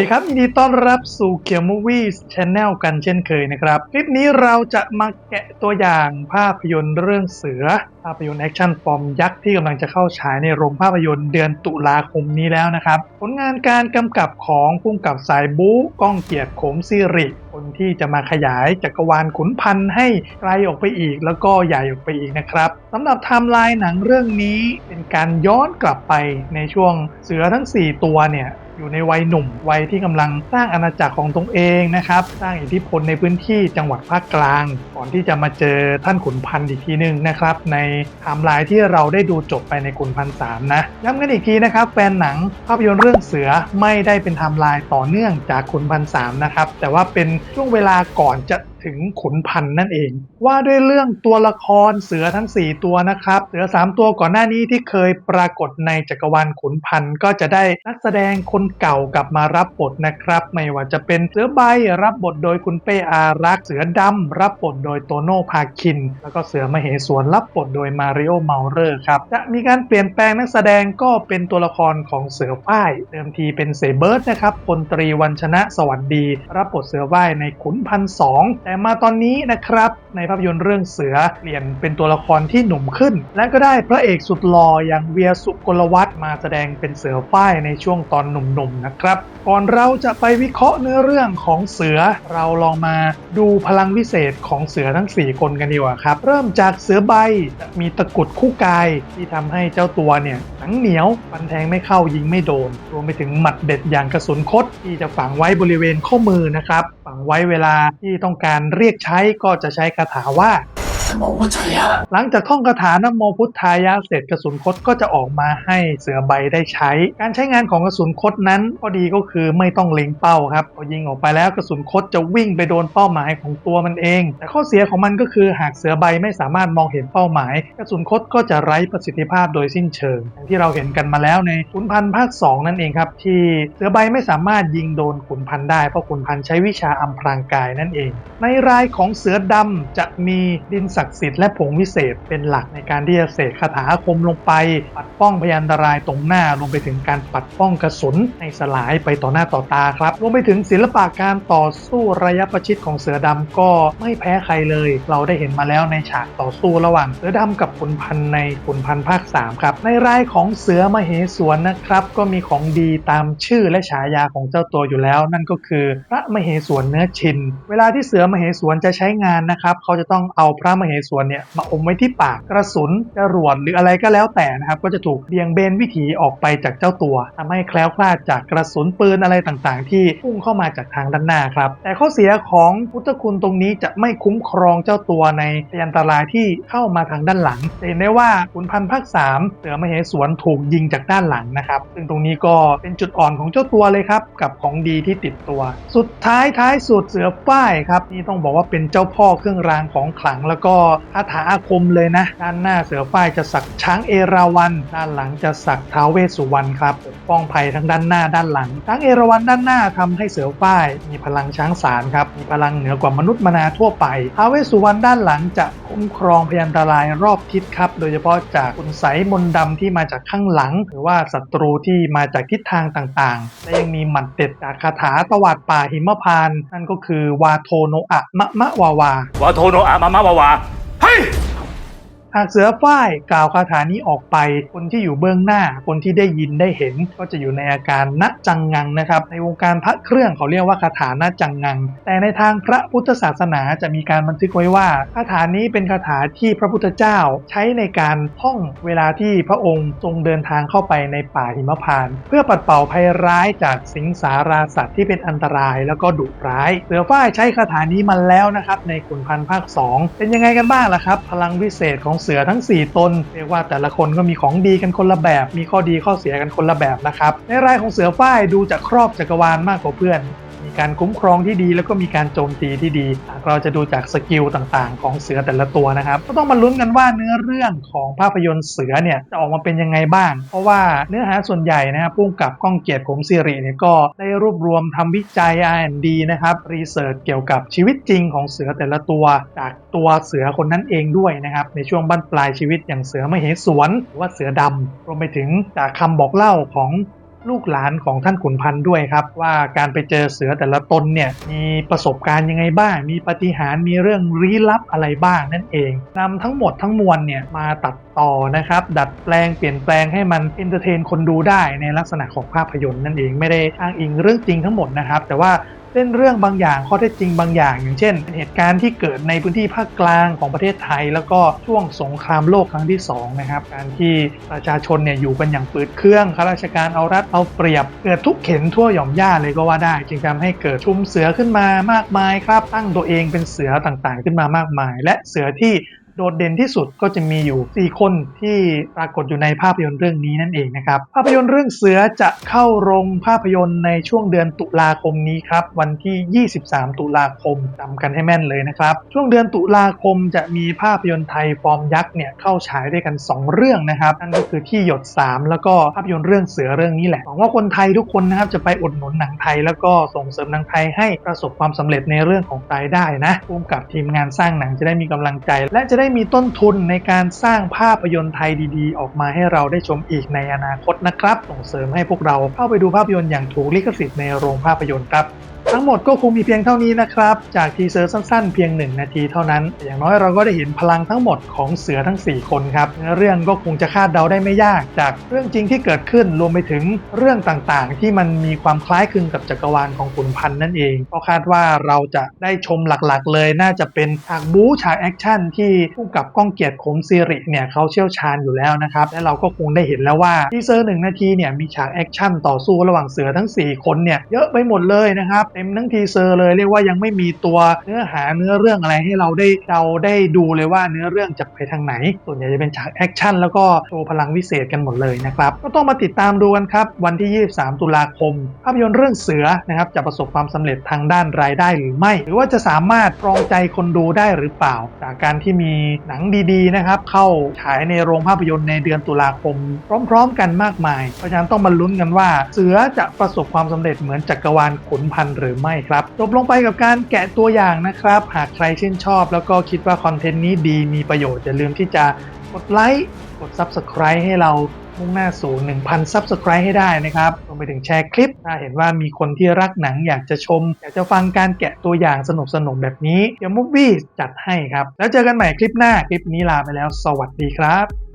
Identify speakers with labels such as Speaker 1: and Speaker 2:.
Speaker 1: สวัสดีครับ ยินดีต้อนรับสู่เกียวมูวี่ช n แนลกันเช่นเคยนะครับ คลิปนี้เราจะมาแกะตัวอย่างภาพยนตร์เรื่องเสือ ภาพยนตร์แอคชั่นฟอร์มยักษ์ที่กำลังจะเข้าฉายในโรงภาพยนตร์เดือนตุลาคมนี้แล้วนะครับ ผลงานการกำกับของผู้กำกับสายบู๊ก้องเกียรติโขมสิริ คนที่จะมาขยายจักรวาลขุนพันธ์ให้ไกลออกไปอีก แล้วก็ใหญ่ออกไปอีกนะครับสำหรับไทม์ไลน์หนังเรื่องนี้เป็นการย้อนกลับไปในช่วงเสือทั้ง 4 ตัวเนี่ย อยู่ในวัยหนุ่ม วัยที่กำลังสร้างอาณาจักรของตนเองนะครับ สร้างอิทธิพลในพื้นที่จังหวัดภาคกลาง ก่อนที่จะมาเจอท่านขุนพันธ์อีกทีหนึ่งนะครับ ในไทม์ไลน์ที่เราได้ดูจบไปในขุนพันธ์สามนะย้ำกันอีกทีนะครับ แฟนหนังภาพยนตร์เรื่องเสือไม่ได้เป็นไทม์ไลน์ต่อเนื่องจากขุนพันธ์สามนะครับแต่ว่าเป็นช่วงเวลาก่อนจะ ถึงขุนพันธ์นั่นเอง ว่าด้วยเรื่องตัวละครเสือทั้ง 4 ตัวนะครับ เสือ 3 ตัวก่อนหน้านี้ที่เคยปรากฏในจักรวาลขุนพันธ์ก็จะได้นักแสดงคนเก่ากลับมารับบทนะครับ ไม่ว่าจะเป็นเสือใบรับบทโดยคุณเป้อารักษ์เสือดำรับบทโดยโตโน่พาคิน แล้วก็เสือมเหสวนรับบทโดยมาริโอเมาเรอร์ครับจะมีการเปลี่ยนแปลงนักแสดงก็เป็นตัวละครของเสือฝ้ายเดิมทีเป็นเสเบิร์ดนะครับพลตรีวันชนะสวัสดี รับบทเสือฝ้ายในขุนพันสองแแต่มาตอนนี้นะครับ ในภาพยนตร์เรื่องเสือเปลี่ยนเป็นตัวละครที่หนุ่มขึ้น และก็ได้พระเอกสุดหล่ออย่างเวียสุกลวัฒน์มาแสดงเป็นเสือฝ้ายในช่วงตอนหนุ่มๆนะครับ ก่อนเราจะไปวิเคราะห์เนื้อเรื่องของเสือ เราลองมาดูพลังวิเศษของเสือทั้ง 4 คนกันดีกว่าครับ เริ่มจากเสือใบมีตะกุดคู่กายที่ทำให้เจ้าตัวเนี่ยหนังเหนียวฟันแทงไม่เข้ายิงไม่โดน รวมไปถึงหมัดเด็ดอย่างกระสุนคดที่จะฝังไว้บริเวณข้อมือนะครับ ฝังไว้เวลาที่ต้องการเรียกใช้ก็จะใช้คาถาว่า หลังจากท่องคาถานโมพุทธายะเสร็จกระสุนคดก็จะออกมาให้เสือใบได้ใช้ การใช้งานของกระสุนคดนั้นข้อดีก็คือไม่ต้องเล็งเป้าครับพอยิงออกไปแล้วกระสุนคดจะวิ่งไปโดนเป้าหมายของตัวมันเอง แต่ข้อเสียของมันก็คือหากเสือใบไม่สามารถมองเห็นเป้าหมาย กระสุนคดก็จะไร้ประสิทธิภาพโดยสิ้นเชิงอย่างที่เราเห็นกันมาแล้วในขุนพันธ์ภาค 2 นั่นเองครับที่เสือใบไม่สามารถยิงโดนขุนพันธ์ได้เพราะขุนพันธ์ใช้วิชาอำพรางกายนั่นเอง ในรายของเสือดำจะมีดินสศักดิ์สิทธิ์และผงวิเศษเป็นหลักในการที่จะเสกคาถาคมลงไป ปัดป้องพยันตรายตรงหน้ารวมไปถึงการปัดป้องกระสุนให้สลายไปต่อหน้าต่อตาครับรวมไปถึงศิลปะการต่อสู้ระยะประชิดของเสือดำก็ไม่แพ้ใครเลย เราได้เห็นมาแล้วในฉากต่อสู้ระหว่างเสือดำกับขุนพันในขุนพันภาค3ครับในรายของเสือมเหสวนนะครับก็มีของดีตามชื่อและฉายาของเจ้าตัวอยู่แล้ว นั่นก็คือพระมเหสวนเนื้อชิน เวลาที่เสือมเหสวนจะใช้งานนะครับเขาจะต้องเอาพระมเหสวนเนี่ยมาอมไว้ที่ปากกระสุนจรวดหรืออะไรก็แล้วแต่นะครับก็จะถูกเบี่ยงเบนวิถีออกไปจากเจ้าตัวทำให้แคล้วคลาดจากกระสุนปืนอะไรต่างๆ ที่พุ่งเข้ามาจากทางด้านหน้าครับ แต่ข้อเสียของพุทธคุณตรงนี้จะไม่คุ้มครองเจ้าตัวในพยันตรายที่เข้ามาทางด้านหลังเห็นได้ว่าขุนพันธ์ภาค3เสือมเหสวนถูกยิงจากด้านหลังนะครับซึ่งตรงนี้ก็เป็นจุดอ่อนของเจ้าตัวเลยครับกับของดีที่ติดตัว สุดท้ายท้ายสุดเสือฝ้ายครับนี่ต้องบอกว่าเป็นเจ้าพ่อเครื่องรางของขลังแล้วก็คาถาอาคมเลยนะ ด้านหน้าเสือฝ้ายจะสักช้างเอราวัณด้านหลังจะสักท้าวเวสสุวรรณครับปกป้องภัยทั้งด้านหน้าด้านหลังช้างเอราวัณด้านหน้าทำให้เสือฝ้ายมีพลังช้างสารครับมีพลังเหนือกว่ามนุษย์มนาทั่วไปท้าวเวสสุวรรณด้านหลังจะคุ้มครองพยันตรายรอบทิศครับโดยเฉพาะจากคุณไสมนต์ดำที่มาจากข้างหลัง หรือว่าศัตรูที่มาจากทิศทางต่างๆ และยังมีหมัดเด็ดจากคาถาตวาดป่าหิมพานนั่นก็คือวาโทโนอะมะมะวาวา
Speaker 2: วาโทโนอะมามาวาวา
Speaker 1: หากเสือฝ้ายกล่าวคาถานี้ออกไป คนที่อยู่เบื้องหน้า คนที่ได้ยินได้เห็น ก็จะอยู่ในอาการณจังงังนะครับ ในวงการพระเครื่องเขาเรียกว่าคาถาณจังงัง แต่ในทางพระพุทธศาสนาจะมีการบันทึกไว้ว่าคาถานี้เป็นคาถาที่พระพุทธเจ้าใช้ในการท่องเวลาที่พระองค์ทรงเดินทางเข้าไปในป่าหิมพานต์เพื่อปัดเป่าภัยร้ายจากสิงสาราสัตว์ที่เป็นอันตรายแล้วก็ดุร้าย เสือฝ้ายใช้คาถานี้มาแล้วนะครับในขุนพันธ์ภาค 2 เป็นยังไงกันบ้างล่ะครับ พลังวิเศษของเสือทั้ง 4 ตน เรียกว่าแต่ละคนก็มีของดีกันคนละแบบ มีข้อดีข้อเสียกันคนละแบบนะครับ ในรายของเสือฝ้ายดูจะครอบจักรวาลมากกว่าเพื่อน การคุ้มครองที่ดี แล้วก็มีการโจมตีที่ดี เราจะดูจากสกิลต่างๆ ของเสือแต่ละตัวนะครับ ก็ต้องมาลุ้นกันว่าเนื้อเรื่องของภาพยนตร์เสือเนี่ยจะออกมาเป็นยังไงบ้าง เพราะว่าเนื้อหาส่วนใหญ่นะครับพุ่งกับก้องเกียรติขมสิริเนี่ยก็ได้รวบรวมทำวิจัย R&D นะครับรีเสิร์ชเกี่ยวกับชีวิตจริงของเสือแต่ละตัว จากตัวเสือคนนั้นเองด้วยนะครับในช่วงบั้นปลายชีวิตอย่างเสือมเหสวนหรือว่าเสือดำรวมไปถึงจากคำบอกเล่าของ ลูกหลานของท่านขุนพันธ์ด้วยครับ ว่าการไปเจอเสือแต่ละตนเนี่ยมีประสบการณ์ยังไงบ้าง มีปฏิหารมีเรื่องลี้ลับอะไรบ้างนั่นเองนำทั้งหมดทั้งมวลเนี่ยมาตัดต่อนะครับ ดัดแปลงเปลี่ยนแปลงให้มันเอนเตอร์เทนคนดูได้ในลักษณะของภาพยนตร์นั่นเองไม่ได้อ้างอิงเรื่องจริงทั้งหมดนะครับ แต่ว่า เล่นเรื่องบางอย่างข้อเท็จจริงบางอย่าง อย่างเช่น เหตุการณ์ที่เกิดในพื้นที่ภาคกลางของประเทศไทย แล้วก็ช่วงสงครามโลกครั้งที่สองนะครับการที่ประชาชนเนี่ยอยู่กันอย่างปืดเครื่องข้าราชการเอารัดเอาเปรียบเกิดทุกเข็นทั่วหย่อมย่าเลยก็ว่าได้ จึงทำให้เกิดชุมเสือขึ้นมามากมายครับตั้งตัวเองเป็นเสือต่างๆ ขึ้นมามากมาย และเสือที่ ดดเด่นที่สุดก็จะมีอยู่ 4 คนที่ปรากฏอยู่ในภาพยนตร์เรื่องนี้นั่นเองนะครับ ภาพยนตร์เรื่องเสือจะเข้าโรงภาพยนตร์ในช่วงเดือนตุลาคมนี้ครับ วันที่ 23 ตุลาคมจำกันให้แม่นเลยนะครับ ช่วงเดือนตุลาคมจะมีภาพยนตร์ไทยฟอร์มยักษ์เนี่ยเข้าฉายด้วยกัน 2 เรื่องนะครับนั่นก็คือที่หยด 3 แล้วก็ภาพยนตร์เรื่องเสือเรื่องนี้แหละหวังว่าคนไทยทุกคนนะครับจะไปอุดหนุนหนังไทย แล้วก็ส่งเสริมหนังไทยให้ประสบความสำเร็จในเรื่องของรายได้นะร่วมกับทีมงานสร้างหนังจะได้มีกำลังใจ และจะได้มีต้นทุนในการสร้างภาพยนตร์ไทยดีๆ ออกมาให้เราได้ชมอีกในอนาคตนะครับ ส่งเสริมให้พวกเราเข้าไปดูภาพยนตร์อย่างถูกลิขสิทธิ์ในโรงภาพยนตร์ครับ ทั้งหมดก็คงมีเพียงเท่านี้นะครับ จากทีเซอร์สั้นๆ เพียง 1 นาทีเท่านั้น อย่างน้อยเราก็ได้เห็นพลังทั้งหมดของเสือทั้ง 4 คนครับเรื่องก็คงจะคาดเดาได้ไม่ยาก จากเรื่องจริงที่เกิดขึ้นรวมไปถึงเรื่องต่างๆ ที่มันมีความคล้ายคลึงกับจักรวาลของขุนพันธ์นั่นเองก็คาดว่าเราจะได้ชมหลักๆ เลยน่าจะเป็นฉากบู๊ฉากแอคชั่นที่ผู้กำกับก้องเกียรติขมซีริเนี่ยเขาเชี่ยวชาญอยู่แล้วนะครับและเราก็คงได้เห็นแล้วว่าทีเซอร์หนึ่งนาทีเนี่ยมีฉากแอคชั่นต่อสู้ระหว่างเสือทั้ง 4 คนเนี่ยเยอะไปหมดเลยนะครับเต็มทั้งทีเซอร์เลยเรียกว่ายังไม่มีตัวเนื้อหาเนื้อเรื่องอะไรให้เราได้เดาได้ดูเลยว่าเนื้อเรื่องจะไปทางไหน ส่วนใหญ่จะเป็นฉากแอคชั่นแล้วก็โชว์พลังวิเศษกันหมดเลยนะครับก็ต้องมาติดตามดูกันครับ วันที่ 23 ตุลาคม ภาพยนตร์เรื่องเสือนะครับจะประสบความสำเร็จทางด้านรายได้หรือไม่ หรือว่าจะสามารถครองใจคนดูได้หรือเปล่า จากการที่มีหนังดีๆนะครับเข้าฉายในโรงภาพยนตร์ในเดือนตุลาคม พร้อม ๆ กันมากมาย เพราะฉะนั้นต้องมาลุ้นกันว่า เสือจะประสบความสำเร็จเหมือนจักรวาลขุนพันธ์หรือไม่ครับ จบลงไปกับการแกะตัวอย่างนะครับ หากใครชื่นชอบ แล้วก็คิดว่าคอนเทนต์นี้ดีมีประโยชน์อย่าลืมที่จะกดไลค์กด Subscribe ให้เรามุ่งหน้าสู่ 1,000 Subscribe ให้ได้นะครับรวมไปถึงแชร์คลิป ถ้าเห็นว่ามีคนที่รักหนังอยากจะชม อยากจะฟังการแกะตัวอย่างสนุกๆแบบนี้เดี๋ยวมูฟวี่จัดให้ครับ แล้วเจอกันใหม่คลิปหน้า คลิปนี้ลาไปแล้ว สวัสดีครับ